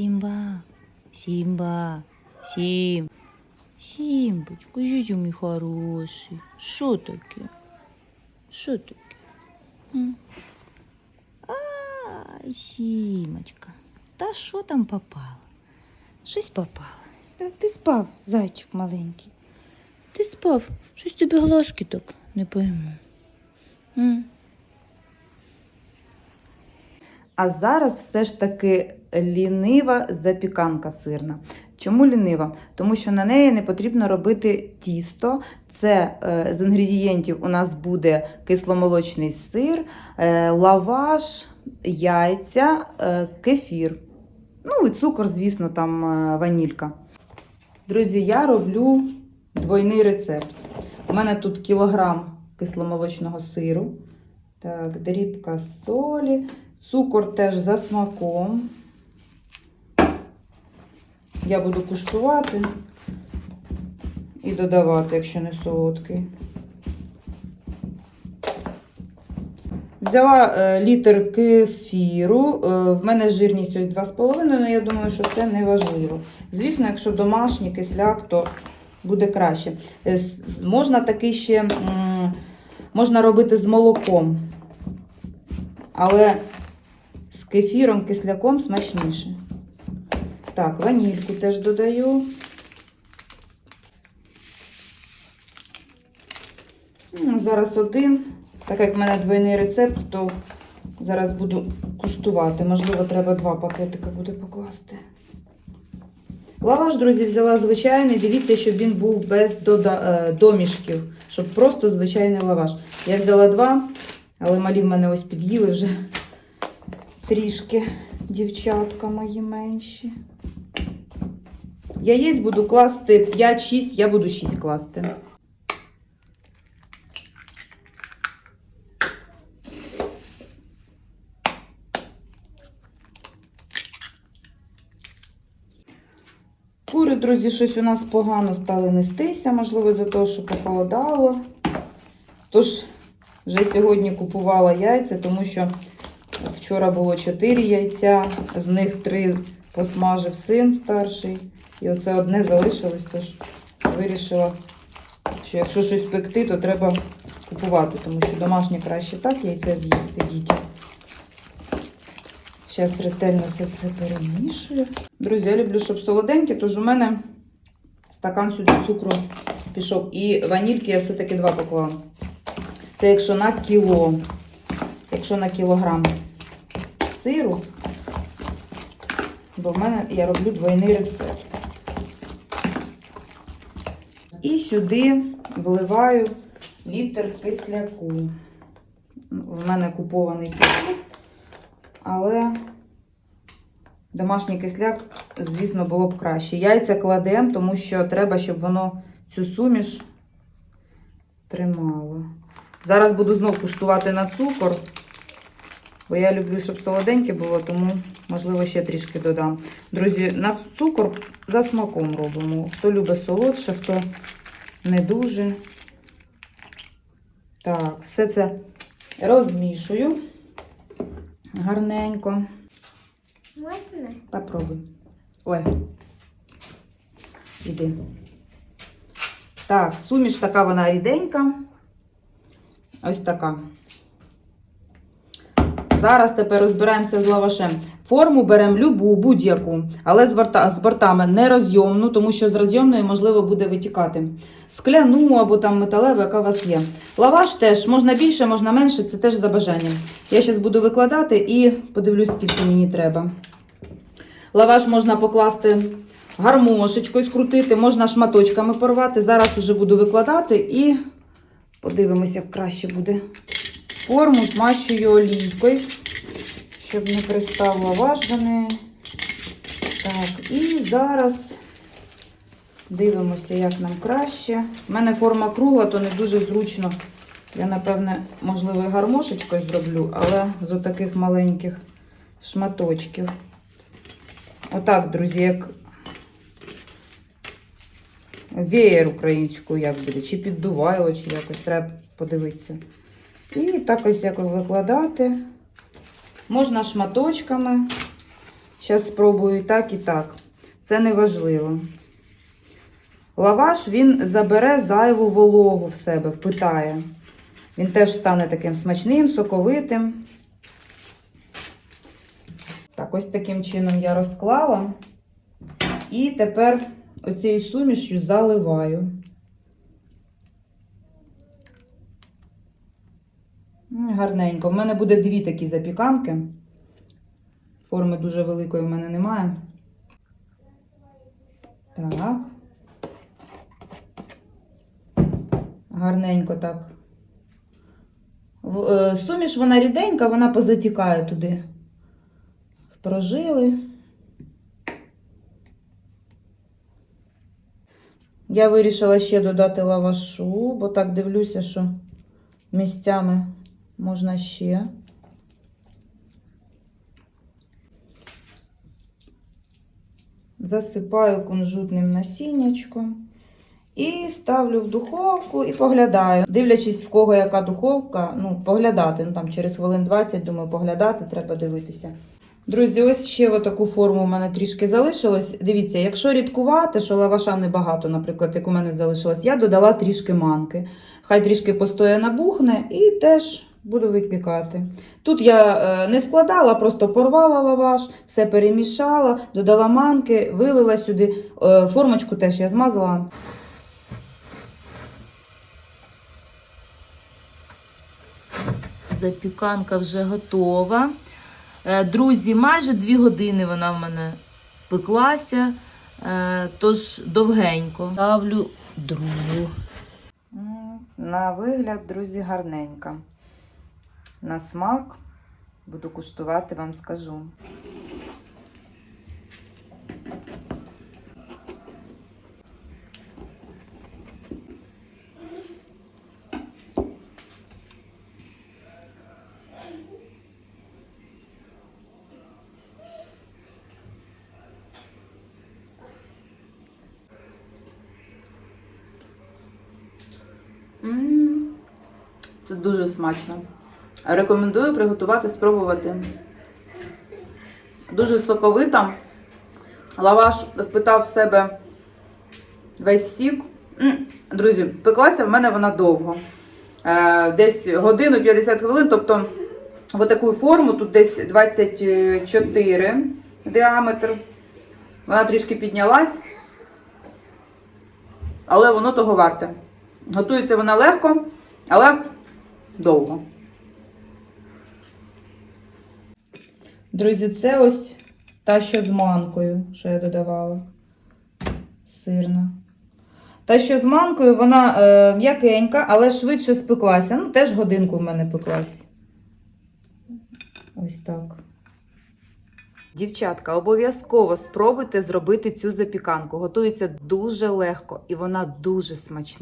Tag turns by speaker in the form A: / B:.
A: Сімба. Сімба. Сім. Сімбочку, житю мій хороший. Що таке? Що таке? М? Ай, Сімочка. Та що там попало? Щось попало. Та ти спав, зайчик маленький. Ти спав. Щось тобі глазки так не пойму. М?
B: А зараз все ж таки лінива запіканка сирна. Чому лінива? Тому що на неї не потрібно робити тісто. Це е, з інгредієнтів у нас буде кисломолочний сир, е, лаваш, яйця, е, кефір. Ну і цукор, звісно, там ванілька. Друзі, я роблю двойний рецепт. У мене тут кілограм кисломолочного сиру. Так, дрібка солі. Цукор теж за смаком. Я буду куштувати і додавати, якщо не солодкий. Взяла е, літр кефіру. Е, в мене жирність ось 2,5, але я думаю, що це не важливо. Звісно, якщо домашній кисляк, то буде краще. Е, можна такий ще можна робити з молоком. Але з кефіром, кисляком смачніше. Так, ванільку теж додаю. Зараз один. Так як в мене двойний рецепт, то зараз буду куштувати. Можливо, треба два пакетика буде покласти. Лаваш, друзі, взяла звичайний. Дивіться, щоб він був без е, домішків, щоб просто звичайний лаваш. Я взяла два, але малі в мене ось під'їли вже трішки дівчатка мої менші. Яєць буду класти 5-6, я буду 6 класти. Кури, друзі, щось у нас погано стали нестися, можливо, за те, що похолодало. Тож, вже сьогодні купувала яйця, тому що вчора було 4 яйця, з них 3 посмажив син старший. І оце одне залишилось, тож вирішила, що якщо щось пекти, то треба купувати, тому що домашнє краще так яйця з'їсти дітям. Зараз ретельно це все перемішую. Друзі, я люблю, щоб солоденьке, тож у мене стакан сюди цукру пішов. І ванільки я все-таки два поклала. Це якщо на кіло, якщо на кілограм сиру, бо в мене я роблю двойний рецепт. І сюди вливаю літр кисляку. В мене купований кисляк, але домашній кисляк, звісно, було б краще. Яйця кладемо, тому що треба, щоб воно цю суміш тримало. Зараз буду знов куштувати на цукор, бо я люблю, щоб солоденьке було, тому, можливо, ще трішки додам. Друзі, на цукор за смаком робимо. Хто любить солодше, хто не дуже. Так, все це розмішую гарненько.
C: Можна?
B: Попробуй. Ой. Іди. Так, суміш така вона ріденька. Ось така. Зараз тепер розбираємося з лавашем. Форму беремо любу, будь-яку, але з, борта, з бортами не розйомну, тому що з розйомної можливо буде витікати. Скляну або там металеву, яка у вас є. Лаваш теж можна більше, можна менше, це теж за бажанням. Я зараз буду викладати і подивлюсь, скільки мені треба. Лаваш можна покласти гармошечкою, скрутити, можна шматочками порвати. Зараз вже буду викладати і подивимося, як краще буде. Форму змащую олійкою, щоб не пристав лаваш. Так, і зараз дивимося, як нам краще. У мене форма кругла, то не дуже зручно. Я, напевне, можливо, гармошечкою зроблю, але з отаких маленьких шматочків. Отак, друзі, як веєр українською, як буде, чи піддувайло, чи якось треба подивитися. І так ось як викладати. Можна шматочками, Зараз спробую і так, і так. Це не важливо. Лаваш він забере зайву вологу в себе, впитає. Він теж стане таким смачним, соковитим. Так, ось таким чином я розклала. І тепер оцією сумішю заливаю. М, Гарненько. В мене буде дві такі запіканки. Форми дуже великої в мене немає. Так. Гарненько так. Е, Суміш вона ріденька, вона позатікає туди. Прожили. Я вирішила ще додати лавашу, бо так дивлюся, що місцями можна ще. Засипаю кунжутним насіннячком. І ставлю в духовку і поглядаю. Дивлячись, в кого яка духовка, ну, поглядати. Ну, там через хвилин 20, думаю, поглядати, треба дивитися. Друзі, ось ще таку форму у мене трішки залишилось. Дивіться, якщо рідкувати, що лаваша небагато, наприклад, як у мене залишилось, я додала трішки манки. Хай трішки постоє набухне і теж буду випікати. Тут я е, не складала, просто порвала лаваш, все перемішала, додала манки, вилила сюди. Е, формочку теж я змазала.
A: Запіканка вже готова. Е, Друзі, майже дві години вона в мене пеклася, тож довгенько. Ставлю другу.
B: На вигляд, друзі, гарненька. На смак буду куштувати, вам скажу. Це дуже смачно. Рекомендую приготувати, спробувати. Дуже соковита. Лаваш впитав в себе весь сік. Друзі, пеклася в мене вона довго. Е, Десь годину 50 хвилин, тобто в таку форму, тут десь 24 діаметр. Вона трішки піднялась, але воно того варте. Готується вона легко, але довго. Друзі, це ось та, що з манкою, що я додавала. Сирна. Та, що з манкою, вона е, м'якенька, але швидше спеклася. Ну, теж годинку в мене пеклась. Ось так. Дівчатка, обов'язково спробуйте зробити цю запіканку. Готується дуже легко і вона дуже смачна.